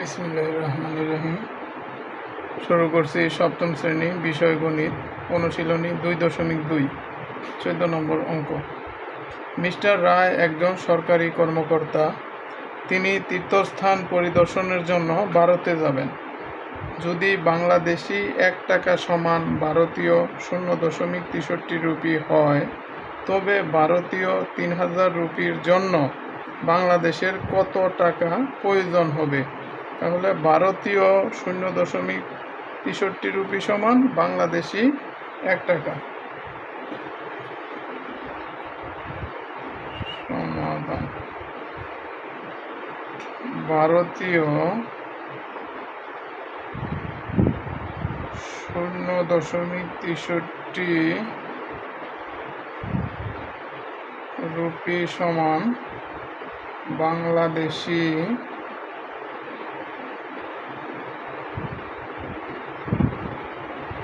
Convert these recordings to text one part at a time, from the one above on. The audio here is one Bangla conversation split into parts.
রহমান রহিম। শুরু করছি সপ্তম শ্রেণি, বিষয় গণিত, অনুশীলনী দুই দশমিক দুই, চোদ্দ নম্বর অঙ্ক। মিস্টার রায় একজন সরকারি কর্মকর্তা। তিনি তীর্থস্থান পরিদর্শনের জন্য ভারতে যাবেন। যদি বাংলাদেশি এক টাকা সমান ভারতীয় শূন্য দশমিক তেষট্টি রুপি হয়, তবে ভারতীয় তিন হাজার রুপির জন্য বাংলাদেশের কত টাকা প্রয়োজন হবে? তাহলে ভারতীয় শূন্য দশমিক তেষট্টি রুপি সমান বাংলাদেশি এক টাকা। সমাধান। ভারতীয় শূন্য দশমিক তেষট্টি রুপি সমান বাংলাদেশি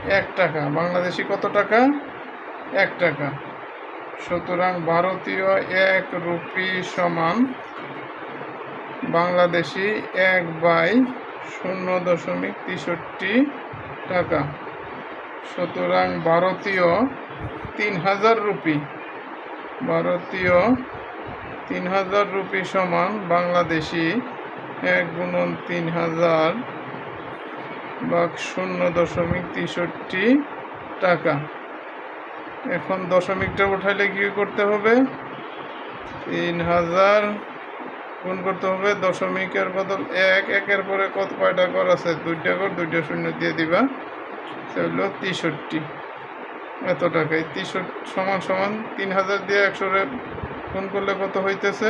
এক টাকা। বাংলাদেশি কত টাকা? এক টাকা। সুতরাং ভারতীয় এক রুপি সমান বাংলাদেশি এক বাই শূন্য দশমিক তেষট্টি টাকা। সুতরাং ভারতীয় তিন হাজার রুপি। ভারতীয় তিন হাজার রুপি সমান বাংলাদেশি এক গুণন তিন হাজার বা শূন্য দশমিক তেষট্টি টাকা। এখন দশমিকটা উঠাইলে কি করতে হবে? তিন হাজার গুণ করতে হবে দশমিকের বদল এক। একের পরে কত কয়টা ঘর আছে? দুইটা ঘর, দুইটা শূন্য দিয়ে দিবা। সে হলো তেষট্টি। এত টাকায় তেষট্টি সমান সমান তিন হাজার দিয়ে একশো গুণ করলে কত হইতেছে?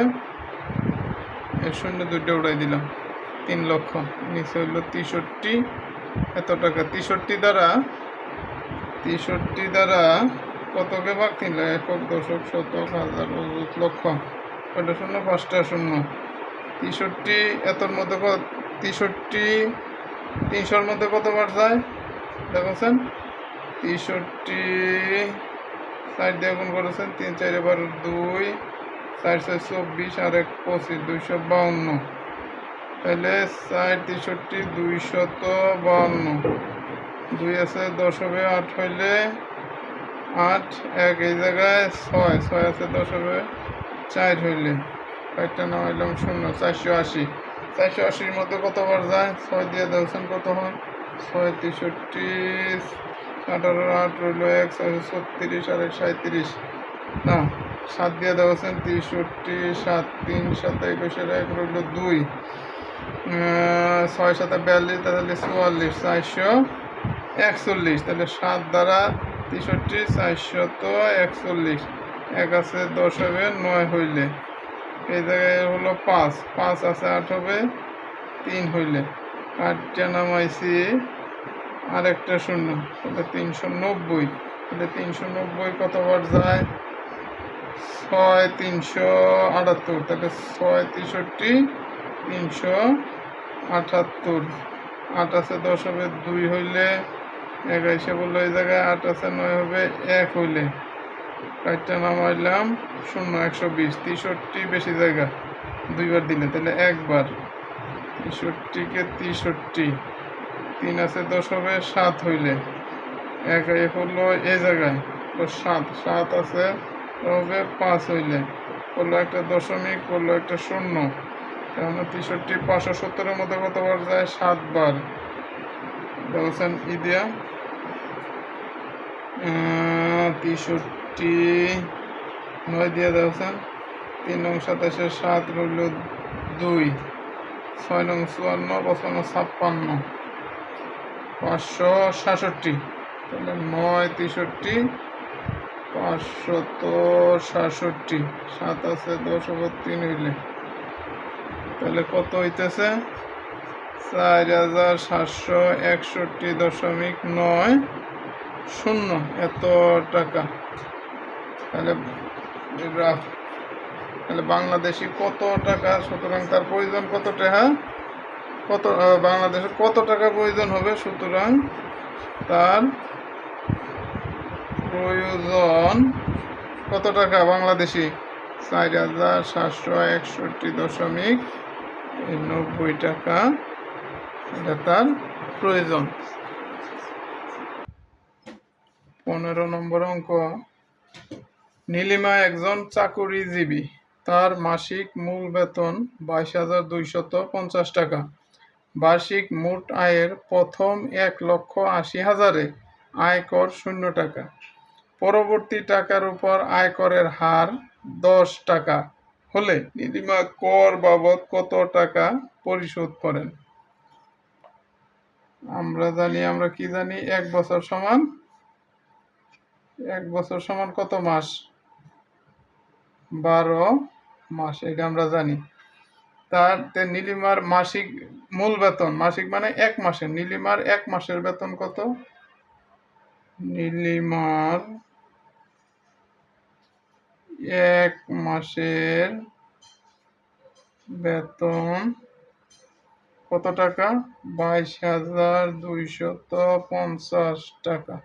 শূন্য দুইটা উড়াই দিলাম। তিন লক্ষ। নিচে হইল তেষট্টি। এত টাকা? তেষট্টি দ্বারা? তেষট্টি দ্বারা কতকে ভাগ তিন একক দশক শতক হাজার লক্ষ। কয়টা শূন্য, পাঁচটা শূন্য। তেষট্টি এতর মধ্যে তেষট্টি তিনশোর মধ্যে কতবার যায়? দেখেছেন? তেষট্টি ষাট দিয়ে গুণ করেছেন, তিন চার এবার দুই, চার চার চব্বিশ, আর এক পঁচিশ, দুইশো বাউন্ন। তাহলে ষাট তেষট্টি, দুইশত বাউন্ন দুই আছে দশ হবে আট হইলে আট, এক এই জায়গায় ছয় ছয় আছে দশ হবে চার হইলে। কয়েকটা নাম হইলাম শূন্য, চারশো আশি। চারশো আশির মধ্যে কতবার যায়? ছয় দিয়ে দেওছেন কত হয়? ছয় তেষট্টি, আঠারো, আট রইল এক, ছয়শো ছত্রিশ আর এক সাঁত্রিশ না, সাত দিয়ে দেওয়াছেন তেষট্টি, সাত, তিন, সাত, একুশের এক রইল দুই। ছয় সাথে বিয়াল্লিশ তাহলে চুয়াল্লিশ, চারশো একচল্লিশ। তাহলে সাত দ্বারা তেষট্টি চারশত একচল্লিশ। এক আছে দশ হবে, নয় হইলে। এই জায়গায় হলো পাঁচ। পাঁচ আছে আট হবে, তিন হইলে। আটটা নামাইছি, আরেকটা শূন্য। তাহলে তিনশো নব্বই। তাহলে তিনশো নব্বই কতবার যায়? ছয় তিনশো আটাত্তর। তাহলে ছয় তেষট্টি, তিনশো আটাত্তর। আট আছে দশ হবে দুই হইলে এসে বলল এই জায়গায়, আট আছে নয় হবে এক হইলে। কয়েকটা নামাইলাম, শূন্য, একশো বিশ। তেষট্টি বেশি জায়গা, দুইবার দিলে, তাহলে একবার। তেষট্টিকে তেষট্টি। তিন আছে দশ হবে সাত হইলে। এক হলো এ জায়গায়, তো সাত। সাত আছে হবে পাঁচ হইলে। করল একটা দশমিক, করল একটা শূন্য। তেষট্টি, পাঁচশো সত্তরের মধ্যে কতবার যায়? সাতবার। দেখছেন ইদিয়া। তেষট্টি নয় দিয়ে দেখছেন তিন নং সাতাশে সাত রইল দুই। ছয় নং চুয়ান্ন পঁচপান্ন ছাপ্পান্ন। পাঁচশো সাতষট্টি। তাহলে নয় তেষট্টি পাঁচশত সাতষট্টি। সাত আছে, দশ তিন হইলে। তাহলে কত হইতেছে? চার হাজার সাতশো একষট্টি দশমিক নয় শূন্য। এত টাকা। তাহলে গ্রাফ তাহলে বাংলাদেশি কত টাকা? সুতরাং তার প্রয়োজন কত টাকা কত আহ, বাংলাদেশের কত টাকা প্রয়োজন হবে? সুতরাং তার প্রয়োজন কত টাকা বাংলাদেশি? চার হাজার সাতশো একষট্টি দশমিক নব্বই টাকা, এটা তার প্রয়োজন। পনেরো নম্বর অঙ্ক। নীলিমা একজন চাকুরিজীবী। তার মাসিক মূল বেতন বাইশ হাজার দুইশত পঞ্চাশ টাকা। বার্ষিক মোট আয়ের প্রথম এক লক্ষ আশি হাজারে আয়কর শূন্য টাকা। পরবর্তী টাকার উপর আয়করের হার দশ টাকা। হলে নীলিমা কর বাবদ কত টাকা পরিশোধ করেন? আমরা জানি, আমরা কি জানি? এক বছর সমান? এক বছর সমান কত মাস? বারো মাস, এটা আমরা জানি। তার নীলিমার মাসিক মূল বেতন, মাসিক মানে এক মাসের। নীলিমার এক মাসের বেতন কত? নীলিমার এক মাসের বেতন কত টাকা? বাইশ হাজার দুইশত পঞ্চাশ টাকা।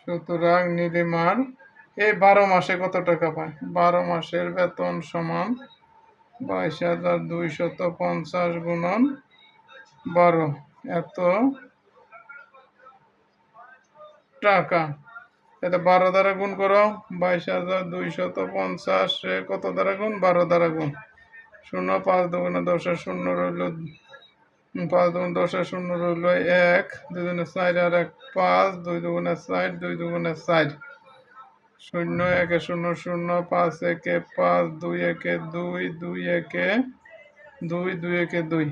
সুতরাং নীলিমার এই বারো মাসে কত টাকা পায়? বারো মাসের বেতন সমান বাইশ হাজার দুইশত পঞ্চাশ গুণন বারো। এত টাকা। এটা বারো দ্বারা গুণ করো, বাইশ হাজার দুইশত পঞ্চাশ কত দ্বারা গুণ? বারো দ্বারা গুণ। শূন্য, পাঁচ দুগুণে দশে শূন্য রইল পাঁচ দুগুণ দশে শূন্য রইল এক, দুই দুগুণে চার আর এক, পাঁচ, দুই দুগুণে চার, দুই দুগুণে চার। শূন্য, একে শূন্য শূন্য, পাঁচ একে পাঁচ, দুই একে দুই দুই একে দুই দুই একে দুই।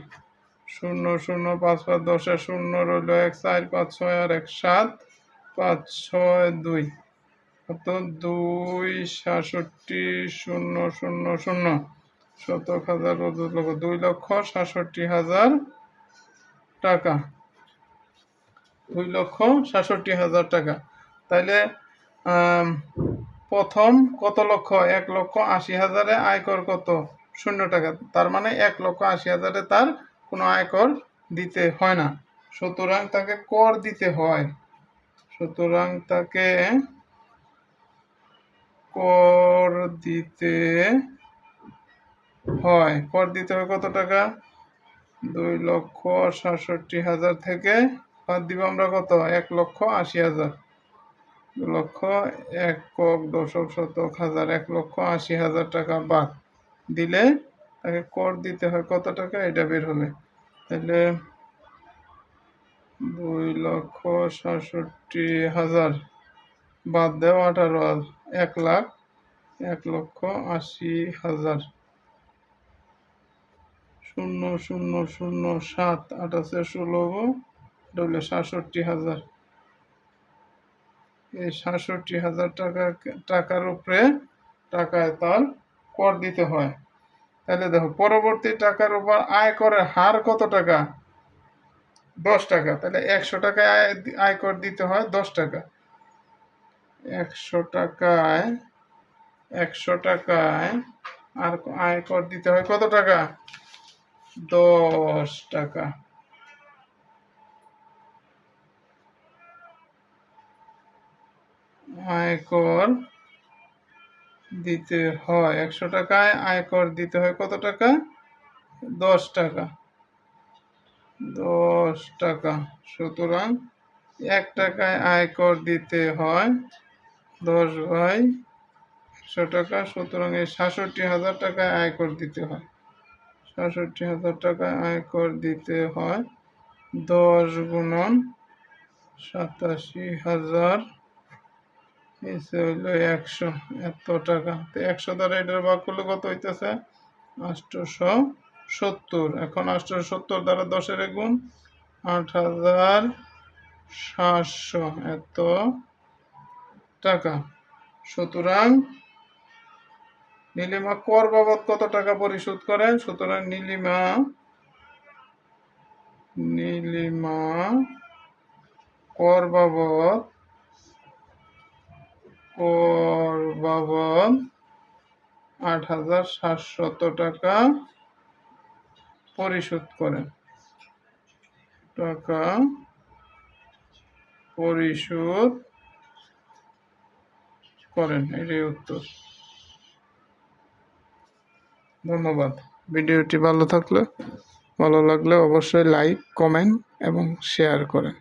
শূন্য শূন্য, পাঁচ পাঁচ দশে শূন্য রইল এক, চার পাঁচ ছয় আর এক সাত। পাঁচ, ছয়, দুই। কত? দুই, সাতষট্টি, শূন্য শূন্য শূন্য। শতক হাজার লক্ষ দুই লক্ষ সাতষট্টি হাজার টাকা। দুই লক্ষ সাতষট্টি হাজার টাকা। তাইলে প্রথম কত লক্ষ? এক লক্ষ আশি হাজারে আয়কর কত? শূন্য টাকা। তার মানে এক লক্ষ আশি হাজারে তার কোনো আয়কর দিতে হয় না। সুতরাং তাকে কর দিতে হয়। সুতরাং তাকে কর দিতে হয়। কর দিতে হয় কত টাকা? দুই লক্ষ সাতষট্টি হাজার থেকে বাদ দিব আমরা কত? এক লক্ষ আশি হাজার। দু লক্ষ একক দশক শতক হাজার। এক লক্ষ আশি হাজার টাকা বাদ দিলে তাকে কর দিতে হয় কত টাকা? এটা বের হবে। তাহলে দুই লক্ষ সাতষট্টি হাজার। বাদ দেওয়া আঠারো এক লাখ, এক লক্ষ আশি হাজার। শূন্য শূন্য শূন্য, সাত আঠাশে ষোলো হলো সাতষট্টি হাজার। এই সাতষট্টি হাজার টাকা, টাকার উপরে টাকায় তার কর দিতে হয়। তাহলে দেখো, পরবর্তী টাকার উপর আয় করের হার কত টাকা? দশ টাকা, তাহলে একশো টাকায় আয়, আয়কর দিতে হয় দশ টাকা। একশো টাকায় একশো টাকায় আর আয়কর দিতে হয় কত টাকা? দশ টাকা। আয়কর দিতে হয় একশো টাকায়, আয়কর দিতে হয় কত টাকা? দশ টাকা। দশ টাকা। সুতরাং এক টাকায় আয়কর দিতে হয় দশ ভাই একশো টাকা, সুতরাং এই সাতষট্টি হাজার টাকায় আয়কর দিতে হয়। সাতষট্টি হাজার টাকায় আয়কর দিতে হয় দশ গুণন সাতাশি হাজার। এসে হইল একশো, এত টাকা। তো একশো দ্বারা এটার ভাগ কত হইতেছে? আটশোশো সত্তর। এখন আটশোশো সত্তর দ্বারা দশের গুণ, আট হাজার সাতশো। এত টাকা। সুতরাং নীলিমা কর বাবদ কত টাকা পরিশোধ করেন সুতরাং নীলিমা নীলিমা কর বাবদ কর বাবদ আট হাজার সাতশত টাকা পরিশোধ করেন। টাকা পরিশোধ করেন, এটাই উত্তর। ধন্যবাদ। ভিডিওটি ভালো থাকলে, ভালো লাগলে অবশ্যই লাইক, কমেন্ট এবং শেয়ার করেন।